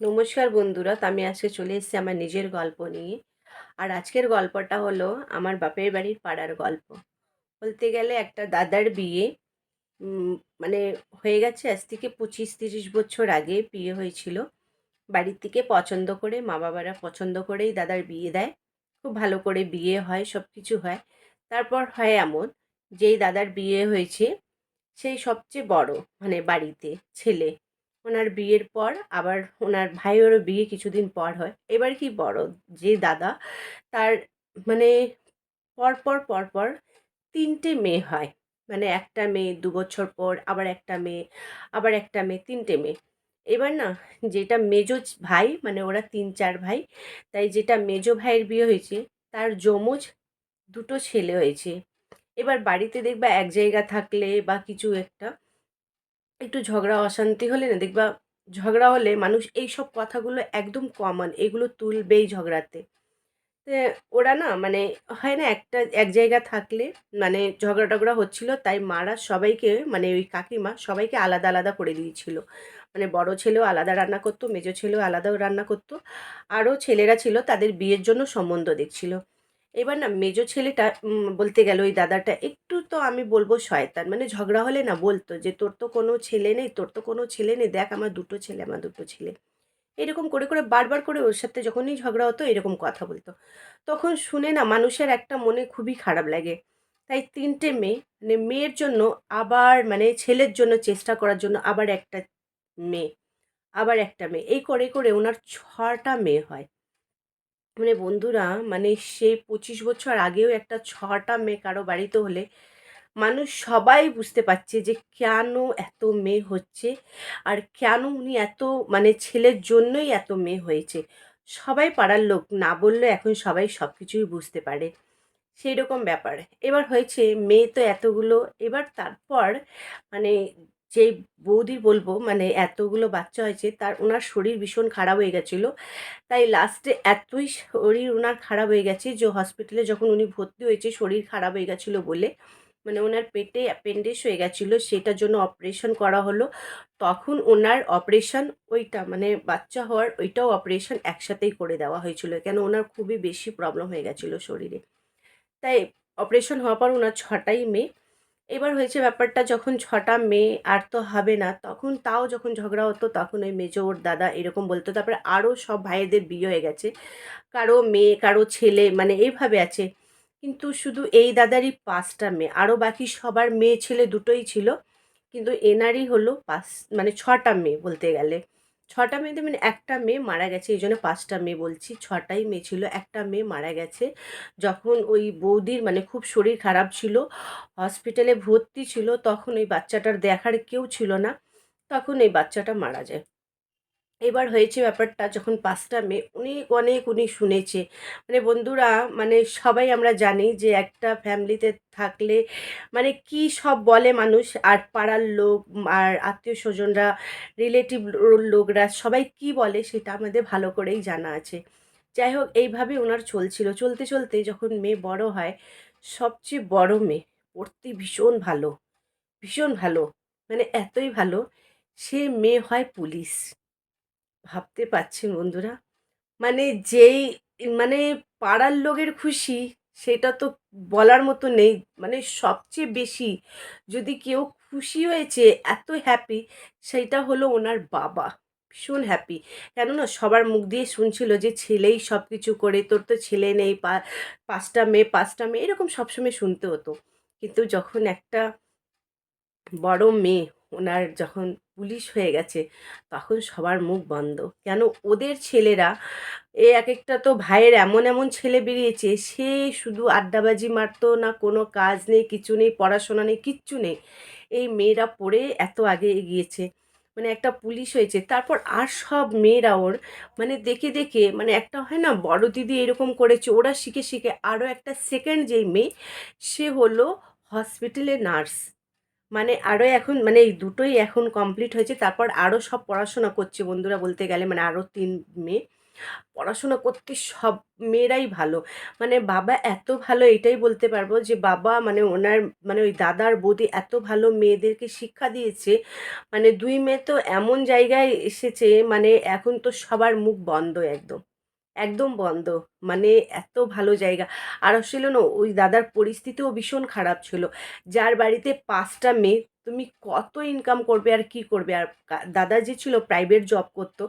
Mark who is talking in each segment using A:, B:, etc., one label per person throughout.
A: নমস্কার বন্ধুরা, তো আমি আজকে চলে এসেছি আমার নিজের গল্প নিয়ে। আর আজকের গল্পটা হলো আমার বাপের বাড়ির পাড়ার গল্প। বলতে গেলে একটা দাদার বিয়ে মানে হয়ে গেছে আজ থেকে পঁচিশ তিরিশ বছর আগে বিয়ে হয়েছিল। বাড়ির থেকে পছন্দ করে, মা বাবারা পছন্দ করেই দাদার বিয়ে দেয়। খুব ভালো করে বিয়ে হয় সব কিছু হয়। তারপর হয় এমন, যেই দাদার বিয়ে হয়েছে, সেই সবচেয়ে বড় মানে বাড়িতে, ছেলে। ওনার বিয়ের পর, আবার ওনার ভাইয়েরও বিয়ে কিছুদিন পর হয়। এবার কি বড়? যে দাদা, তার মানে পরপর পরপর তিনটে মেয়ে হয়। মানে একটা মেয়ে দু বছর পর, আবার একটা মেয়ে, আবার একটা মেয়ে, তিনটে মেয়ে। এবার না, যেটা মেজো ভাই মানে ওরা তিন চার ভাই, তাই যেটা মেজো ভাইয়ের বিয়ে হয়েছে, তার যমজ দুটো ছেলে হয়েছে। এবার বাড়িতে দেখবা এক জায়গা থাকলে বা কিছু একটা একটু ঝগড়া, অশান্তি হলে না দেখবা ঝগড়া হলে মানুষ এই সব কথাগুলো একদম কমন এগুলো তুলবেই ঝগড়াতে। ওরা না মানে হয় না একটা, এক জায়গা থাকলে মানে ঝগড়া টগড়া হচ্ছিল তাই মারা সবাইকে মানে ওই কাকিমা সবাইকে আলাদা আলাদা করে দিয়েছিল। মানে বড় ছেলেও আলাদা রান্না করতো, মেজো ছেলেও আলাদাও রান্না করতো। আরও ছেলেরা ছিল তাদের বিয়ের জন্য সম্বন্ধ দেখছিল। এবার না মেজো ছেলেটা বলতে গেল ওই দাদাটা, একটু তো আমি বলব শয়তান। মানে ঝগড়া হলে না বলতো যে, তোর তো কোনো ছেলে নেই, তোর তো কোনো ছেলে নেই, দেখ আমার দুটো ছেলে, আমার দুটো ছেলে। এরকম করে করে, বারবার করে ওর সাথে যখনই ঝগড়া হতো এরকম কথা বলতো। তখন শুনে না মানুষের একটা মনে খুবই খারাপ লাগে। তাই তিনটে মেয়ে মানে মেয়ের জন্য আবার মানে ছেলের জন্য চেষ্টা করার জন্য আবার একটা মেয়ে, আবার একটা মেয়ে। এই করে করে ওনার ছটা মেয়ে হয়। মানে বন্ধুরা মানে সেই পঁচিশ বছর আগেও একটা ছটা মেয়ে কারও বাড়িতে হলে মানুষ সবাই বুঝতে পারছে যে কেন এত মেয়ে হচ্ছে আর কেন উনি এত মানে ছেলের জন্যই এত মেয়ে হয়েছে। সবাই পাড়ার লোক, না বললে এখন সবাই সব কিছুই বুঝতে পারে। সেই রকম ব্যাপার। এবার হয়েছে মেয়ে তো এতগুলো, এবার তারপর মানে যেই বৌদি বলব মানে এতগুলো বাচ্চা হয়েছে, তার ওনার শরীর ভীষণ খারাপ হয়ে গেছিল। তাই লাস্টে এতই শরীর ওনার খারাপ হয়ে গেছে যে হসপিটালে যখন উনি ভর্তি হয়েছে, শরীর খারাপ হয়ে গেছিল বলে মানে ওনার পেটে অ্যাপেন্ডিক্স হয়ে গেছিল, সেটার জন্য অপারেশন করা হলো। তখন ওনার অপারেশন ওইটা মানে বাচ্চা হওয়ার ওইটাও অপারেশন একসাথেই করে দেওয়া হয়েছিল, কেন ওনার খুবই বেশি প্রবলেম হয়ে গেছিল শরীরে। তাই অপারেশন হওয়ার পর ওনার ছটাই মেয়ে এবার হয়েছে ব্যাপারটা যখন ছটা মেয়ে আর তো হবে না, তখন তাও যখন ঝগড়া হতো তখন ওই মেজো ওর দাদা এরকম বলতো। তারপরে আরও সব ভাইয়েদের বিয়ে হয়ে গেছে। কারও মেয়ে, কারও ছেলে মানে এইভাবে আছে। কিন্তু শুধু এই দাদারই পাঁচটা মেয়ে আরও বাকি সবার মেয়ে ছেলে দুটোই ছিল। কিন্তু এনারই হলো পাঁচ মানে ছটা মেয়ে বলতে গেলে। ছটা মেয়েতে মানে একটা মেয়ে মারা গেছে, এই জন্য পাঁচটা মেয়ে বলছি। ছটাই মেয়ে ছিল, একটা মেয়ে মারা গেছে। যখন ওই বৌদির মানে খুব শরীর খারাপ ছিল, হসপিটালে ভর্তি ছিল, তখন ওই বাচ্চাটার দেখার কেউ ছিল না, তখন এই বাচ্চাটা মারা যায়। এবার হয়েছে ব্যাপারটা যখন পাঁচটা মেয়ে অনেক অনেক উনি শুনেছে। মানে বন্ধুরা মানে সবাই আমরা জানি যে একটা ফ্যামিলিতে থাকলে মানে কি সব বলে মানুষ, আর পাড়ার লোক, আর আত্মীয় স্বজনরা, রিলেটিভ লোকরা সবাই কি বলে সেটা আমাদের ভালো করেই জানা আছে। যাই হোক এইভাবে ওনার চলছিল। চলতে চলতে যখন মেয়ে বড় হয়, সবচেয়ে বড় মেয়ে পড়তে ভীষণ ভালো ভীষণ ভালো মানে এতই ভালো, সে মেয়ে হয় পুলিশ। ভাবতে পারছেন বন্ধুরা? মানে যেই মানে পাড়ার লোকের খুশি সেটা তো বলার মতো নেই। মানে সবচেয়ে বেশি যদি কেউ খুশি হয়েছে, এত হ্যাপি সেইটা হলো ওনার বাবা। ভীষণ হ্যাপি কেননা সবার মুখ দিয়ে শুনছিল যে ছেলেই সব কিছু করে, তোর তো ছেলে নেই পাঁচটা মেয়ে পাঁচটা মেয়ে, এরকম সবসময় শুনতে হতো। কিন্তু যখন একটা বড় মেয়ে ওনার যখন পুলিশ হয়ে গেছে, তখন সবার মুখ বন্ধ। কেন ওদের ছেলেরা, এ এক একটা তো ভাইয়ের এমন এমন ছেলে বেরিয়েছে, সে শুধু আড্ডাবাজি মারতো না কোনো কাজ নেই, কিছু নেই, পড়াশোনা নেই, কিচ্ছু নেই। এই মেয়েরা পড়ে এত আগে এগিয়েছে। মানে একটা পুলিশ হয়েছে, তারপর আর সব মেয়েরা ওর মানে দেখে দেখে মানে একটা হয় না, বড় দিদি এরকম করেছে, ওরা শিখে শিখে। আরও একটা সেকেন্ড যেই মেয়ে, সে হলো হসপিটালে নার্স মানে আরও এখন মানে এই দুটোই এখন কমপ্লিট হয়েছে। তারপর আরও সব পড়াশোনা করছে বন্ধুরা বলতে গেলে মানে আরও তিন মেয়ে। পড়াশোনা করতে সব মেয়েরাই ভালো। মানে বাবা এত ভালো, এটাই বলতে পারব যে বাবা মানে ওনার মানে ওই দাদার বৌদি এত ভালো মেয়েদেরকে শিক্ষা দিয়েছে। মানে দুই মেয়ে তো এমন জায়গায় এসেছে মানে এখন তো সবার মুখ বন্ধ একদম। একদম বন্ধ। মানে এত ভালো জায়গা। আর আসলে না, ওই দাদার পরিস্থিতিও ভীষণ খারাপ ছিল। যার বাড়িতে পাঁচটা মেয়ে, তুমি কত ইনকাম করবে আর কি করবে? আর দাদা যে ছিল প্রাইভেট জব করতো,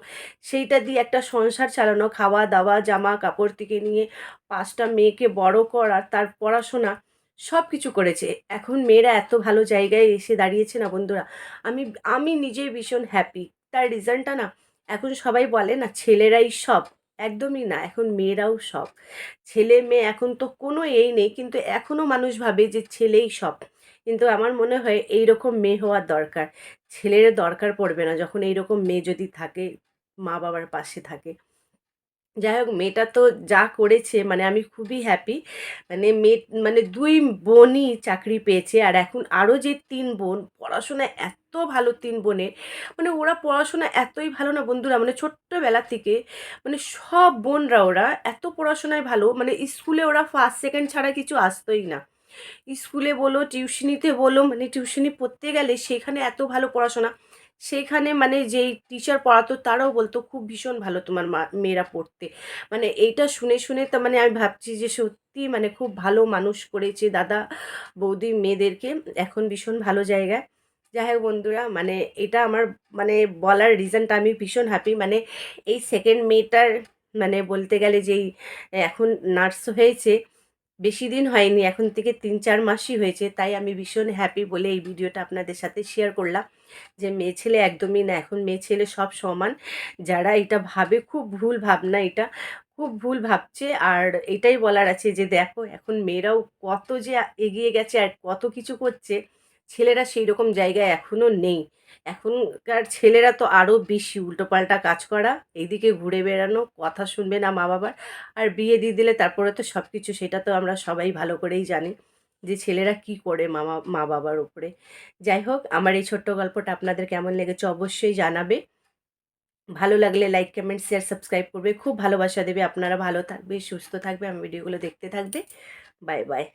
A: সেইটা দিয়ে একটা সংসার চালানো খাওয়া দাওয়া জামা কাপড় থেকে নিয়ে পাঁচটা মেয়েকে বড় করা তার পড়াশোনা সব কিছু করেছে। এখন মেয়েরা এত ভালো জায়গায় এসে দাঁড়িয়েছে না বন্ধুরা। আমি আমি নিজেই ভীষণ হ্যাপি তার রিজনটা না, এখন সবাই বলে না, ছেলেরাই সব। একদমই না, এখন মেয়েরাও সব। ছেলে মেয়ে এখন তো কোনো এই নেই, কিন্তু এখনও মানুষ ভাবে যে ছেলেই সব। কিন্তু আমার মনে হয় এই রকম মেয়ে হওয়ার দরকার। ছেলের দরকার পড়বে না যখন এই রকম মেয়ে যদি থাকে, মা বাবার পাশে থাকে। যাই হোক, মেয়েটা তো যা করেছে মানে আমি খুবই হ্যাপি মানে মেয়ে মানে দুই বোনই চাকরি পেয়েছে, আর এখন আরও যে তিন বোন, পড়াশোনা এত ভালো তিন বোনের। মানে ওরা পড়াশোনা এতই ভালো না বন্ধুরা মানে ছোট্টবেলা থেকে মানে সব বোনরা ওরা এত পড়াশোনায় ভালো মানে স্কুলে ওরা ফার্স্ট সেকেন্ড ছাড়া কিছু আসতোই না। স্কুলে বলো, টিউশনিতে বলো মানে টিউশনি পড়তে গেলে সেখানে এত ভালো পড়াশোনা। সেখানে মানে যেই টিচার পড়াতো তারাও বলতো, খুব ভীষণ ভালো তোমার মা, মেয়েরা পড়তে। মানে এইটা শুনে শুনে তো মানে আমি ভাবছি যে সত্যি মানে খুব ভালো মানুষ করেছে দাদা, বৌদি, মেয়েদেরকে। এখন ভীষণ ভালো জায়গায়। যাই হোক বন্ধুরা মানে এটা আমার মানে বলার রিজনটা আমি ভীষণ হ্যাপি মানে এই সেকেন্ড মেয়েটার মানে বলতে গেলে যেই, এখন নার্স হয়েছে, বেশি দিন হয়নি, এখন থেকে তিন চার মাসই হয়েছে, তাই আমি ভীষণ হ্যাপি বলে এই ভিডিওটা আপনাদের সাথে শেয়ার করলাম, যে মেয়ে ছেলে একদমই না, এখন মেয়ে ছেলে সব সমান, যারা এটা ভাবে খুব ভুল ভাবনা এটা, খুব ভুল ভাবছে, আর এটাই বলার আছে যে দেখো, এখন মেয়েরাও কত যে এগিয়ে গেছে আর কত কিছু করছে ছেলেরা সেই রকম জায়গায় এখনও নেই। এখনকার ছেলেরা তো আরও বেশি উল্টোপাল্টা কাজ করা, এইদিকে ঘুরে বেড়ানো, কথা শুনবে না মা বাবার আর বিয়ে দিয়ে দিলে তারপরে তো সব কিছু সেটা তো আমরা সবাই ভালো করেই জানি যে ছেলেরা কি করে মামা মা বাবার উপরে। যাই হোক, আমার এই ছোট্ট গল্পটা আপনাদের কেমন লেগেছে অবশ্যই জানাবে। ভালো লাগলে লাইক কমেন্ট শেয়ার সাবস্ক্রাইব করবে। খুব ভালোবাসা দেবে। আপনারা ভালো থাকবে, সুস্থ থাকবে। আমি ভিডিওগুলো দেখতে থাকবে। Bye bye